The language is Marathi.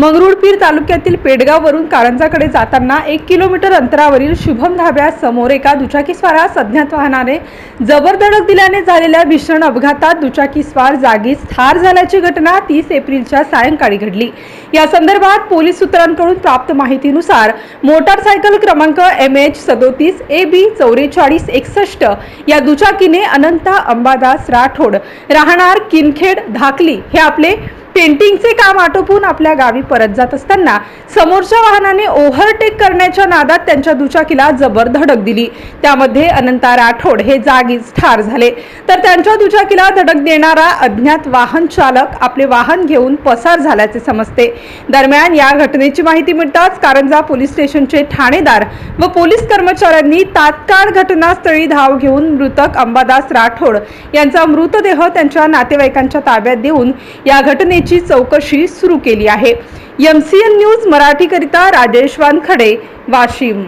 मंगरुळपीर तालुक्यातील पेडगाववरून कारंजाकडे जाताना एक किलोमीटर अंतरावरील शुभम धाब्यासमोर एका दुचाकीस्वारास अज्ञात वाहनाने जबरधडक दिल्याने झालेल्या भीषण अपघातात दुचाकीस्वार जागीच ठार झाल्याची घटना तीस एप्रिलच्या सायंकाळी घडली. या संदर्भात पोलीस सूत्रांकडून प्राप्त माहितीनुसार मोटारसायकल क्रमांक एम एच सदोतीस ए बी चौवेचाळीस एकसष्ट या दुचाकीने अनंता अंबादास राठोड राहणार किनखेड धाकली हे आपले पेंटिंगचे काम आटोपून आपल्या गावी परत जात असताना समोरच्या वाहनाने ओव्हरटेक करण्याच्या नादात त्यांच्या दुचाकीला जबर धडक दिली. त्यामध्ये अनंता राठोड हे जागीच ठार झाले. तर त्यांच्या दुचाकीला धडक देणारा अज्ञात वाहन चालक आपले वाहन घेऊन पसार झाल्याचे समजते. दरम्यान या घटनेची माहिती मिळताच कारंजा पोलीस स्टेशनचे ठाणेदार व पोलीस कर्मचाऱ्यांनी तात्काळ घटनास्थळी धाव घेऊन मृतक अंबादास राठोड यांचा मृतदेह त्यांच्या नातेवाईकांच्या ताब्यात देऊन या घटने घटनेची चौकशी सुरू केली आहे. एम सी एन न्यूज मराठीकरिता राजेश वानखडे वाशिम.